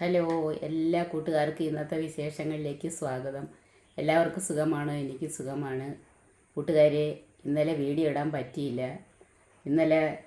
Hello എല്ലാ കൂട്ടുകാർക്കും ഇന്നത്തെ വിശേഷങ്ങളിലേക്ക് സ്വാഗതം. എല്ലാവർക്കും സുഖമാണ്? എനിക്ക് സുഖമാണ്. കൂട്ടുകാരെ ഇന്നലെ വീഡിയോ ഇടാൻ പറ്റിയില്ല. ഇന്നലെ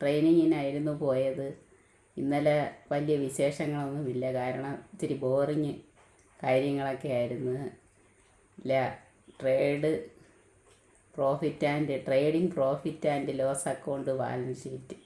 ട്രെയിനിങ്ങിനായിരുന്നു പോയത്. ഇന്നലെ വലിയ വിശേഷങ്ങളൊന്നുമില്ല. കാരണം ഇത്തിരി ബോറിങ് കാര്യങ്ങളൊക്കെ ആയിരുന്നു. ഇല്ല trade profit and trading profit and loss account balance sheet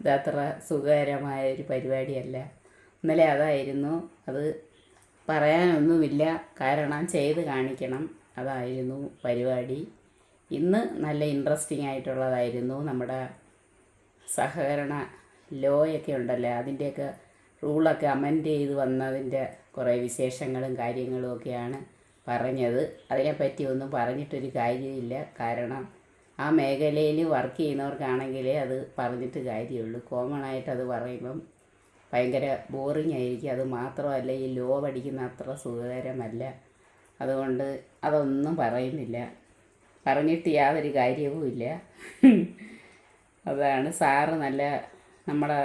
ഇതത്ര സുഖകരമായ ഒരു പരിപാടിയല്ല. ഇന്നലെ അതായിരുന്നു. അത് പറയാനൊന്നുമില്ല. കാരണം ചെയ്ത് കാണിക്കണം. അതായിരുന്നു പരിപാടി. ഇന്ന് നല്ല ഇൻട്രസ്റ്റിംഗ് ആയിട്ടുള്ളതായിരുന്നു നമ്മുടെ സഹകരണ ലോയൊക്കെ ഉണ്ടല്ലോ? അതിന്റെയൊക്കെ റൂളൊക്കെ അമെൻഡ് ചെയ്ത് വന്നതിന്റെ കുറേ വിശേഷങ്ങളും കാര്യങ്ങളും ഒക്കെയാണ് പറഞ്ഞത്. അതിനെപ്പറ്റി ഒന്നും പറഞ്ഞിട്ടൊരു കാര്യമില്ല. കാരണം ആ മേഖലയിൽ വർക്ക് ചെയ്യുന്നവർക്കാണെങ്കിലേ അത് പറഞ്ഞിട്ട് കാര്യമുള്ളൂ. കോമൺ ആയിട്ട് അത് പറയുമ്പം ഭയങ്കര ബോറിങ് ആയിരിക്കും. അത് മാത്രമല്ല ഈ ലോ പഠിക്കുന്ന അത്ര സുഖകരമല്ല. അതുകൊണ്ട് അതൊന്നും പറയുന്നില്ല. പറഞ്ഞിട്ട് യാതൊരു കാര്യവുമില്ല അതാണ് സാറ് നല്ല നമ്മുടെ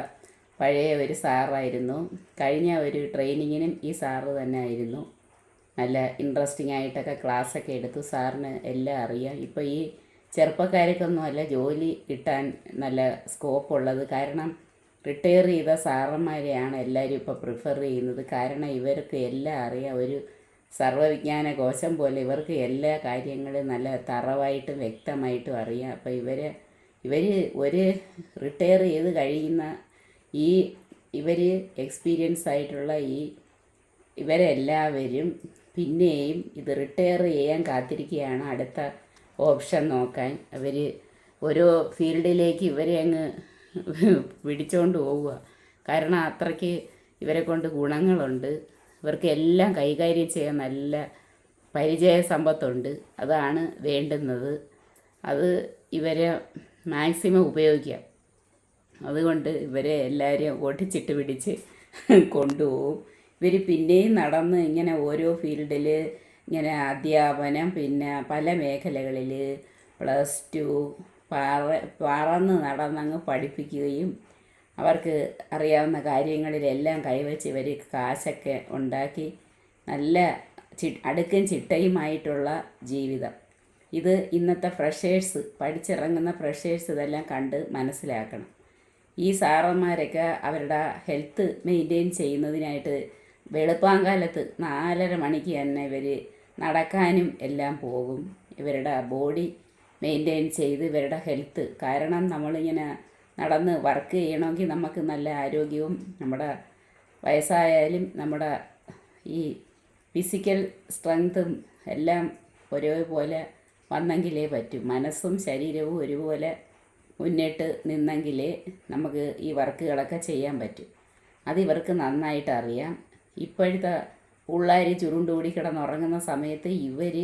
പഴയ ഒരു സാറായിരുന്നു കഴിഞ്ഞ ഒരു ട്രെയിനിങ്ങിനും ഈ സാറ് തന്നെ ആയിരുന്നു. നല്ല ഇൻട്രസ്റ്റിംഗ് ആയിട്ടൊക്കെ ക്ലാസ്സൊക്കെ എടുത്തു. സാറിന് എല്ലാം അറിയാം. ഇപ്പോൾ ഈ ചെറുപ്പക്കാർക്കൊന്നും അല്ല ജോലി കിട്ടാൻ നല്ല സ്കോപ്പ് ഉള്ളത്. കാരണം റിട്ടയർ ചെയ്ത സാറന്മാരെയാണ് എല്ലാവരും ഇപ്പോൾ പ്രിഫർ ചെയ്യുന്നത്. കാരണം ഇവർക്ക് എല്ലാം അറിയാം. ഒരു സർവവിജ്ഞാന കോശം പോലെ ഇവർക്ക് എല്ലാ കാര്യങ്ങളും നല്ല തറവായിട്ടും വ്യക്തമായിട്ടും അറിയാം. അപ്പോൾ ഇവർ ഇവർ ഒരു റിട്ടയർ ചെയ്ത് കഴിയുന്ന ഈ ഇവർ എക്സ്പീരിയൻസ് ആയിട്ടുള്ള ഈ ഇവരെല്ലാവരും പിന്നെയും ഇത് റിട്ടയർ ചെയ്യാൻ കാത്തിരിക്കുകയാണ്. അടുത്ത ഓപ്ഷൻ നോക്കാൻ അവർ ഓരോ ഫീൽഡിലേക്ക് ഇവരെ അങ്ങ് പിടിച്ചുകൊണ്ട് പോവുക. കാരണം അത്രയ്ക്ക് ഇവരെ കൊണ്ട് ഗുണങ്ങളുണ്ട്. ഇവർക്ക് എല്ലാം കൈകാര്യം ചെയ്യാൻ നല്ല പരിചയ സമ്പത്തുണ്ട്. അതാണ് വേണ്ടുന്നത്. അത് ഇവരെ മാക്സിമം ഉപയോഗിക്കാം അതുകൊണ്ട് ഇവരെ എല്ലാവരെയും ഓട്ടിച്ചിട്ട് പിടിച്ച് കൊണ്ടുപോകും. ഇവർ പിന്നെയും നടന്ന് ഇങ്ങനെ ഓരോ ഫീൽഡിൽ ഇങ്ങനെ അധ്യാപനം പിന്നെ പല മേഖലകളിൽ പ്ലസ് ടു പാറ പറന്ന് നടന്നങ്ങ് പഠിപ്പിക്കുകയും അവർക്ക് അറിയാവുന്ന കാര്യങ്ങളിലെല്ലാം കൈവച്ച് ഇവർ കാശൊക്കെ ഉണ്ടാക്കി നല്ല ചി അടുക്കും ചിട്ടയുമായിട്ടുള്ള ജീവിതം. ഇത് ഇന്നത്തെ ഫ്രഷേഴ്സ് പഠിച്ചിറങ്ങുന്ന ഫ്രഷേഴ്സ് ഇതെല്ലാം കണ്ട് മനസ്സിലാക്കണം. ഈ സാറന്മാരൊക്കെ അവരുടെ ഹെൽത്ത് മെയിന്റെയിൻ ചെയ്യുന്നതിനായിട്ട് വെളുപ്പാങ്കാലത്ത് നാലര മണിക്ക് തന്നെ ഇവർ നടക്കാനും എല്ലാം പോകും. ഇവരുടെ ബോഡി മെയിന്റെയിൻ ചെയ്ത് ഇവരുടെ ഹെൽത്ത് കാരണം നമ്മളിങ്ങനെ നടന്ന് വർക്ക് ചെയ്യണമെങ്കിൽ നമുക്ക് നല്ല ആരോഗ്യവും നമ്മുടെ വയസ്സായാലും നമ്മുടെ ഈ ഫിസിക്കൽ സ്ട്രെങ്ത്തും എല്ലാം ഒരേപോലെ വന്നെങ്കിലേ പറ്റൂ. മനസ്സും ശരീരവും ഒരുപോലെ മുന്നിട്ട് നിന്നെങ്കിലേ നമുക്ക് ഈ വർക്കുകളൊക്കെ ചെയ്യാൻ പറ്റും. അത് ഇവർക്ക് നന്നായിട്ട് അറിയാം. ഇപ്പോഴത്തെ പിള്ളേർ ചുരുണ്ടുകൂടി കിടന്നുറങ്ങുന്ന സമയത്ത് ഇവർ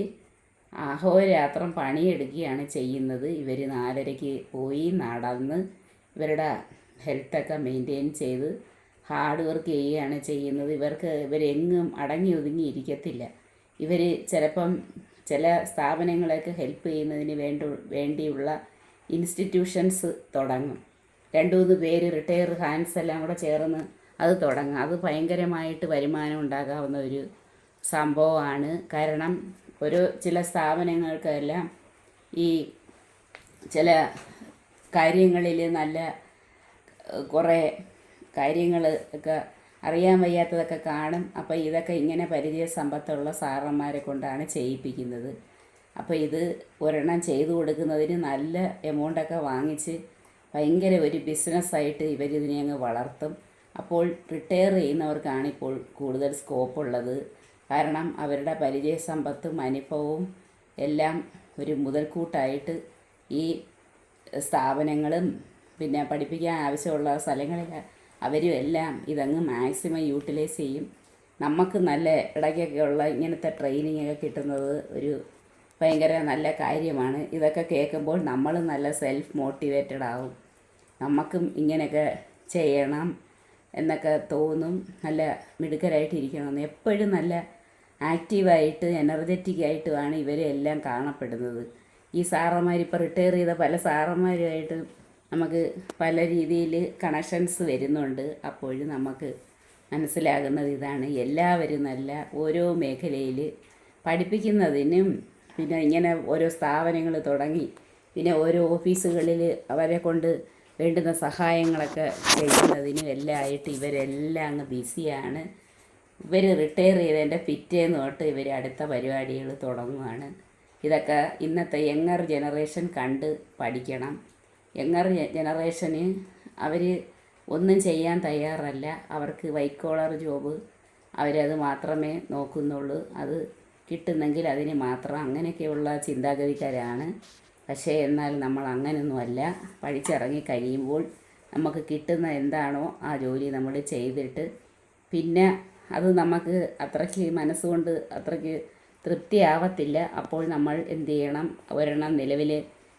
അഹോരാത്രം പണിയെടുക്കുകയാണ് ചെയ്യുന്നത്. ഇവർ നാലരയ്ക്ക് പോയി നടന്ന് ഇവരുടെ ഹെൽത്തൊക്കെ മെയിന്റെയിൻ ചെയ്ത് ഹാർഡ് വർക്ക് ചെയ്യുകയാണ് ചെയ്യുന്നത്. ഇവർക്ക് ഇവരെങ്ങും അടങ്ങി ഒതുങ്ങി ഇരിക്കത്തില്ല. ഇവർ ചിലപ്പം ചില സ്ഥാപനങ്ങളെയൊക്കെ ഹെൽപ്പ് ചെയ്യുന്നതിന് വേണ്ട വേണ്ടിയുള്ള ഇൻസ്റ്റിറ്റ്യൂഷൻസ് തുടങ്ങും. രണ്ടു മൂന്ന് പേര് റിട്ടയർ ഹാൻഡ്സ് എല്ലാം കൂടെ ചേർന്ന് അത് തുടങ്ങും. അത് ഭയങ്കരമായിട്ട് വരുമാനം ഉണ്ടാകാവുന്ന ഒരു സംഭവമാണ്. കാരണം ഒരു ചില സ്ഥാപനങ്ങൾക്കെല്ലാം ഈ ചില കാര്യങ്ങളിൽ നല്ല കുറേ കാര്യങ്ങൾ ഒക്കെ അറിയാൻ വയ്യാത്തതൊക്കെ കാണും. അപ്പോൾ ഇതൊക്കെ ഇങ്ങനെ പരിചയ സമ്പത്തുള്ള സാറന്മാരെ കൊണ്ടാണ് ചെയ്യിപ്പിക്കുന്നത്. അപ്പോൾ ഇത് ഒരെണ്ണം ചെയ്തു കൊടുക്കുന്നതിന് നല്ല എമൗണ്ടൊക്കെ വാങ്ങിച്ച് ഭയങ്കര ഒരു ബിസിനസ്സായിട്ട് ഇവരിതിനെ അങ്ങ് വളർത്തും. അപ്പോൾ റിട്ടയർ ചെയ്യുന്നവർക്കാണ് ഇപ്പോൾ കൂടുതൽ സ്കോപ്പ് ഉള്ളത്. കാരണം അവരുടെ പരിചയ സമ്പത്തും അനുഭവവും എല്ലാം ഒരു മുതൽക്കൂട്ടായിട്ട് ഈ സ്ഥാപനങ്ങളും പിന്നെ പഠിപ്പിക്കാൻ ആവശ്യമുള്ള സ്ഥലങ്ങളിൽ അവരും എല്ലാം ഇതങ്ങ് മാക്സിമം യൂട്ടിലൈസ് ചെയ്യും. നമുക്ക് നല്ല ഇടയ്ക്കൊക്കെ ഉള്ള ഇങ്ങനത്തെ ട്രെയിനിങ് ഒക്കെ കിട്ടുന്നത് ഒരു ഭയങ്കര നല്ല കാര്യമാണ്. ഇതൊക്കെ കേൾക്കുമ്പോൾ നമ്മൾ നല്ല സെൽഫ് മോട്ടിവേറ്റഡ് ആവും. നമുക്കും ഇങ്ങനെയൊക്കെ ചെയ്യണം എന്നൊക്കെ തോന്നും. നല്ല മിടുക്കരായിട്ടിരിക്കണം. എപ്പോഴും നല്ല ആക്റ്റീവായിട്ട് എനർജറ്റിക് ആയിട്ടുമാണ് ഇവരെല്ലാം കാണപ്പെടുന്നത്. ഈ സാറന്മാർ ഇപ്പോൾ റിട്ടയർ ചെയ്ത പല സാറന്മാരുമായിട്ട് നമുക്ക് പല രീതിയിൽ കണക്ഷൻസ് വരുന്നുണ്ട്. അപ്പോഴും നമുക്ക് മനസ്സിലാകുന്നത് ഇതാണ്. എല്ലാവരും നല്ല ഓരോ മേഖലയിൽ പഠിപ്പിക്കുന്നതിനും പിന്നെ ഇങ്ങനെ ഓരോ സ്ഥാപനങ്ങൾ തുടങ്ങി പിന്നെ ഓരോ ഓഫീസുകളിൽ അവരെ കൊണ്ട് വേണ്ടുന്ന സഹായങ്ങളൊക്കെ ചെയ്യുന്നതിനും എല്ലാം ആയിട്ട് ഇവരെല്ലാം അങ്ങ് ബിസിയാണ്. ഇവർ റിട്ടയർ ചെയ്തതിന്റെ പിറ്റേന്ന് തൊട്ട് ഇവർ അടുത്ത പരിപാടികൾ തുടങ്ങുകയാണ് ഇതൊക്കെ ഇന്നത്തെ യങ്ങർ ജനറേഷൻ കണ്ട് പഠിക്കണം. യങ്ങർ ജനറേഷന് അവർ ഒന്നും ചെയ്യാൻ തയ്യാറല്ല. അവർക്ക് വൈറ്റ് കോളർ ജോബ് അവരത് മാത്രമേ നോക്കുന്നുള്ളൂ. അത് കിട്ടുന്നെങ്കിൽ അതിന് മാത്രം അങ്ങനെയൊക്കെയുള്ള ചിന്താഗതിക്കാരാണ്. പക്ഷേ എന്നാൽ നമ്മൾ അങ്ങനെയൊന്നുമല്ല പഠിച്ചിറങ്ങി കഴിയുമ്പോൾ നമുക്ക് കിട്ടുന്ന എന്താണോ ആ ജോലി നമ്മൾ ചെയ്തിട്ട് പിന്നെ അത് നമുക്ക് അത്രയ്ക്ക് മനസ്സുകൊണ്ട് അത്രയ്ക്ക് തൃപ്തിയാവത്തില്ല. അപ്പോൾ നമ്മൾ എന്ത് ചെയ്യണം? ഒരെണ്ണം നിലവിൽ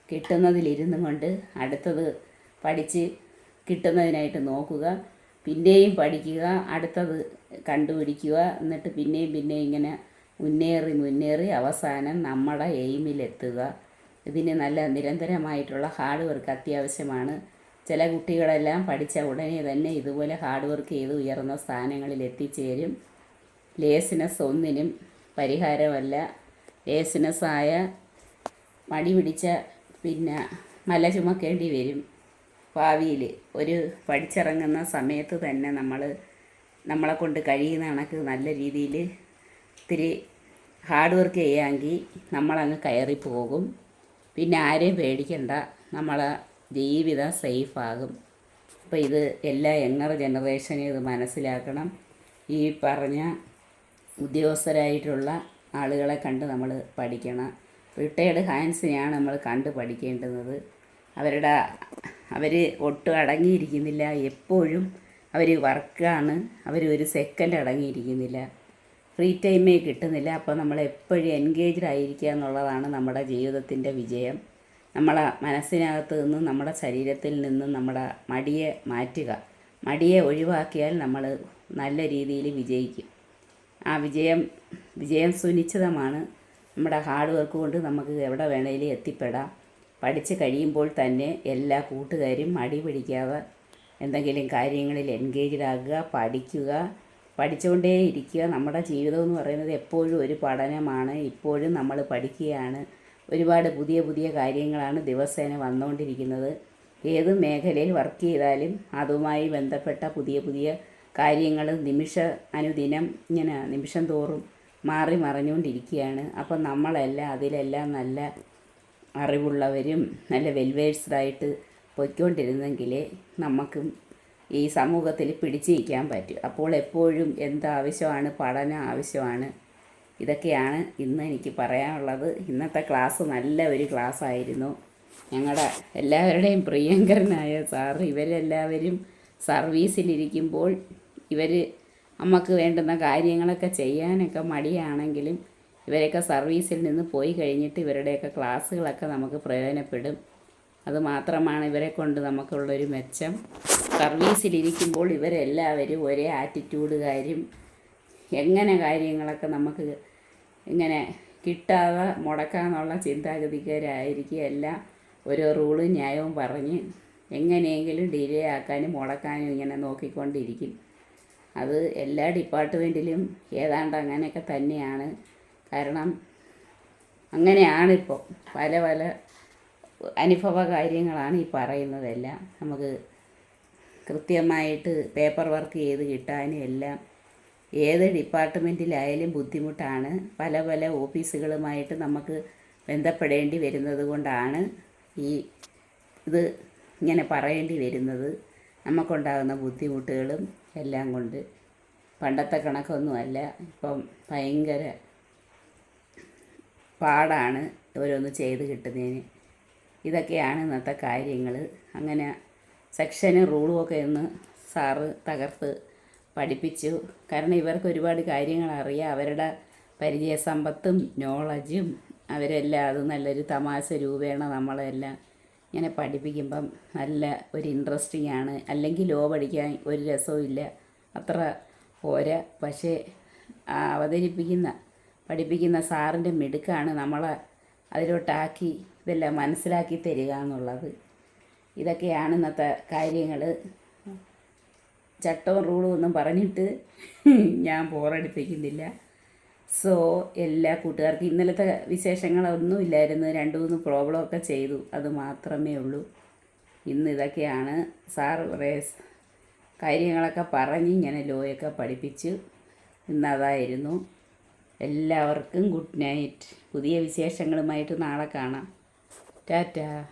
കിട്ടുന്നതിലിരുന്നു കൊണ്ട് അടുത്തത് പഠിച്ച് കിട്ടുന്നതിനായിട്ട് നോക്കുക. പിന്നെയും പഠിക്കുക അടുത്തത് കണ്ടുപിടിക്കുക. എന്നിട്ട് പിന്നെയും പിന്നെയും ഇങ്ങനെ മുന്നേറി മുന്നേറി അവസാനം നമ്മുടെ എയിമിലെത്തുക ഇതിന് നല്ല നിരന്തരമായിട്ടുള്ള ഹാർഡ് വർക്ക് അത്യാവശ്യമാണ്. ചില കുട്ടികളെല്ലാം പഠിച്ച ഉടനെ തന്നെ ഇതുപോലെ ഹാർഡ് വർക്ക് ചെയ്ത് ഉയർന്ന സ്ഥാനങ്ങളിൽ എത്തിച്ചേരും. ലേസിനസ് ഒന്നിനും പരിഹാരമല്ല. ലേസിനസ്സായ മടി പിടിച്ച പിന്നെ മല ചുമക്കേണ്ടി വരും. ഭാവിയിൽ ഒരു പഠിച്ചിറങ്ങുന്ന സമയത്ത് തന്നെ നമ്മൾ നമ്മളെ കൊണ്ട് കഴിയുന്ന കണക്ക് നല്ല രീതിയിൽ ഇത്തിരി ഹാർഡ് വർക്ക് ചെയ്യാമെങ്കിൽ നമ്മളങ്ങ് കയറി പോകും പിന്നെ ആരെയും പേടിക്കണ്ട. നമ്മളെ ജീവിതം സേഫാകും. അപ്പോൾ ഇത് എല്ലാ യങ്ങർ ജനറേഷനും ഇത് മനസ്സിലാക്കണം. ഈ പറഞ്ഞ ഉദ്യോഗസ്ഥരായിട്ടുള്ള ആളുകളെ കണ്ട് നമ്മൾ പഠിക്കണം. റിട്ടയർഡ് ഹാൻസിനെയാണ് നമ്മൾ കണ്ട് പഠിക്കേണ്ടുന്നത്. അവരുടെ അവർ ഒട്ടും അടങ്ങിയിരിക്കുന്നില്ല. എപ്പോഴും അവർ വർക്കാണ്. അവർ ഒരു സെക്കൻഡ് അടങ്ങിയിരിക്കുന്നില്ല. ഫ്രീ ടൈമേ കിട്ടുന്നില്ല. അപ്പോൾ നമ്മൾ എപ്പോഴും എൻഗേജ്ഡ് ആയിരിക്കുക എന്നുള്ളതാണ് നമ്മുടെ ജീവിതത്തിന്റെ വിജയം. നമ്മളെ മനസ്സിനകത്ത് നിന്നും നമ്മുടെ ശരീരത്തിൽ നിന്നും നമ്മുടെ മടിയെ മാറ്റുക. മടിയെ ഒഴിവാക്കിയാൽ നമ്മൾ നല്ല രീതിയിൽ വിജയിക്കും. ആ വിജയം വിജയം സുനിശ്ചിതമാണ്. നമ്മുടെ ഹാർഡ് വർക്ക് കൊണ്ട് നമുക്ക് എവിടെ വേണേലും എത്തിപ്പെടാം. പഠിച്ച് കഴിയുമ്പോൾ തന്നെ എല്ലാ കൂട്ടുകാരും മടി പിടിക്കാതെ എന്തെങ്കിലും കാര്യങ്ങളിൽ എൻഗേജ്ഡ് ആകുക പഠിക്കുക. പഠിച്ചുകൊണ്ടേ ഇരിക്കുക. നമ്മുടെ ജീവിതം എന്ന് പറയുന്നത് എപ്പോഴും ഒരു പഠനമാണ്. ഇപ്പോഴും നമ്മൾ പഠിക്കുകയാണ്. ഒരുപാട് പുതിയ പുതിയ കാര്യങ്ങളാണ് ദിവസേന വന്നുകൊണ്ടിരിക്കുന്നത്. ഏത് മേഖലയിൽ വർക്ക് ചെയ്താലും അതുമായി ബന്ധപ്പെട്ട പുതിയ പുതിയ കാര്യങ്ങൾ നിമിഷ അനുദിനം ഇങ്ങനെ നിമിഷം തോറും മാറി മറിഞ്ഞുകൊണ്ടിരിക്കുകയാണ്. അപ്പം നമ്മളെല്ലാം അതിലെല്ലാം നല്ല അറിവുള്ളവരും നല്ല വെൽവേഴ്സ്ഡായിട്ട് പൊയ്ക്കൊണ്ടിരുന്നെങ്കിലേ നമുക്കും ഈ സമൂഹത്തിൽ പിടിച്ചു നിൽക്കാൻ പറ്റും. അപ്പോൾ എപ്പോഴും എന്താവശ്യമാണ് പഠനം ആവശ്യമാണ്. ഇതൊക്കെയാണ് ഇന്ന് എനിക്ക് പറയാനുള്ളത്. ഇന്നത്തെ ക്ലാസ് നല്ല ഒരു ക്ലാസ് ആയിരുന്നു. ഞങ്ങളുടെ എല്ലാവരുടെയും പ്രിയങ്കരനായ സാർ ഇവരെല്ലാവരും സർവീസിലിരിക്കുമ്പോൾ ഇവർ നമുക്ക് വേണ്ടുന്ന കാര്യങ്ങളൊക്കെ ചെയ്യാനൊക്കെ മടിയാണെങ്കിലും ഇവരൊക്കെ സർവീസിൽ നിന്ന് പോയി കഴിഞ്ഞിട്ട് ഇവരുടെയൊക്കെ ക്ലാസ്സുകളൊക്കെ നമുക്ക് പ്രയോജനപ്പെടും. അതുമാത്രമാണ് ഇവരെ കൊണ്ട് നമുക്കുള്ളൊരു മെച്ചം. സർവീസിലിരിക്കുമ്പോൾ ഇവരെല്ലാവരും ഒരേ ആറ്റിറ്റ്യൂഡുകാരും എങ്ങനെ കാര്യങ്ങളൊക്കെ നമുക്ക് ഇങ്ങനെ കിട്ടാതെ മുടക്കാന്നുള്ള ചിന്താഗതിക്കാരായിരിക്കും എല്ലാം ഓരോ റൂളും ന്യായവും പറഞ്ഞ് എങ്ങനെയെങ്കിലും ഡിലേ ആക്കാനും മുടക്കാനും ഇങ്ങനെ നോക്കിക്കൊണ്ടിരിക്കും. അത് എല്ലാ ഡിപ്പാർട്ട്മെന്റിലും ഏതാണ്ട് അങ്ങനെയൊക്കെ തന്നെയാണ്. കാരണം അങ്ങനെയാണിപ്പോൾ. പല പല അനുഭവ കാര്യങ്ങളാണ് ഈ പറയുന്നതെല്ലാം. നമുക്ക് കൃത്യമായിട്ട് പേപ്പർ വർക്ക് ചെയ്ത് കിട്ടാനും എല്ലാം ഏത് ഡിപ്പാർട്ട്മെന്റിലായാലും ബുദ്ധിമുട്ടാണ്. പല പല ഓഫീസുകളുമായിട്ട് നമുക്ക് ബന്ധപ്പെടേണ്ടി വരുന്നത് കൊണ്ടാണ് ഈ ഇത് ഇങ്ങനെ പറയേണ്ടി വരുന്നത്. നമുക്കുണ്ടാകുന്ന ബുദ്ധിമുട്ടുകളും എല്ലാം കൊണ്ട്. പണ്ടത്തെ കണക്കൊന്നുമല്ല. ഇപ്പം ഭയങ്കര പാടാണ് ഓരോന്ന് ചെയ്ത് കിട്ടുന്നതിന്. ഇതൊക്കെയാണ് ഇന്നത്തെ കാര്യങ്ങൾ അങ്ങനെ സെക്ഷനും റൂളും ഒക്കെ ഒന്ന് സാറ് തകർത്ത് പഠിപ്പിച്ചു. കാരണം ഇവർക്ക് ഒരുപാട് കാര്യങ്ങൾ അറിയാം. അവരുടെ പരിചയസമ്പത്തും നോളജും അവരെല്ലാം അത് നല്ലൊരു തമാശ രൂപേണ നമ്മളെല്ലാം ഇങ്ങനെ പഠിപ്പിക്കുമ്പം നല്ല ഒരു ഇൻട്രസ്റ്റിംഗ് ആണ്. അല്ലെങ്കിൽ ലോ പഠിക്കാൻ ഒരു രസവും ഇല്ല. അത്ര പോരാ. പക്ഷേ അവതരിപ്പിക്കുന്ന പഠിപ്പിക്കുന്ന സാറിന്റെ മിടുക്കാണ് നമ്മളെ അതിലോട്ടാക്കി ഇതെല്ലാം മനസ്സിലാക്കി തരിക എന്നുള്ളത്. ഇതൊക്കെയാണ് ഇന്നത്തെ കാര്യങ്ങൾ ചട്ടവും റൂളും ഒന്നും പറഞ്ഞിട്ട് ഞാൻ ബോറടിപ്പിക്കുന്നില്ല. സോ എല്ലാ കൂട്ടുകാർക്കും ഇന്നലത്തെ വിശേഷങ്ങളൊന്നും ഇല്ലായിരുന്നു. രണ്ട് മൂന്ന് പ്രോബ്ലം ഒക്കെ ചെയ്തു. അത് മാത്രമേ ഉള്ളൂ. ഇന്ന് ഇതൊക്കെയാണ്. സാർ കുറേ കാര്യങ്ങളൊക്കെ പറഞ്ഞ് ഇങ്ങനെ ലോയൊക്കെ പഠിപ്പിച്ചു ഇന്നതായിരുന്നു. എല്ലാവർക്കും ഗുഡ് നൈറ്റ്. പുതിയ വിശേഷങ്ങളുമായിട്ട് നാളെ കാണാം. ടാറ്റാ.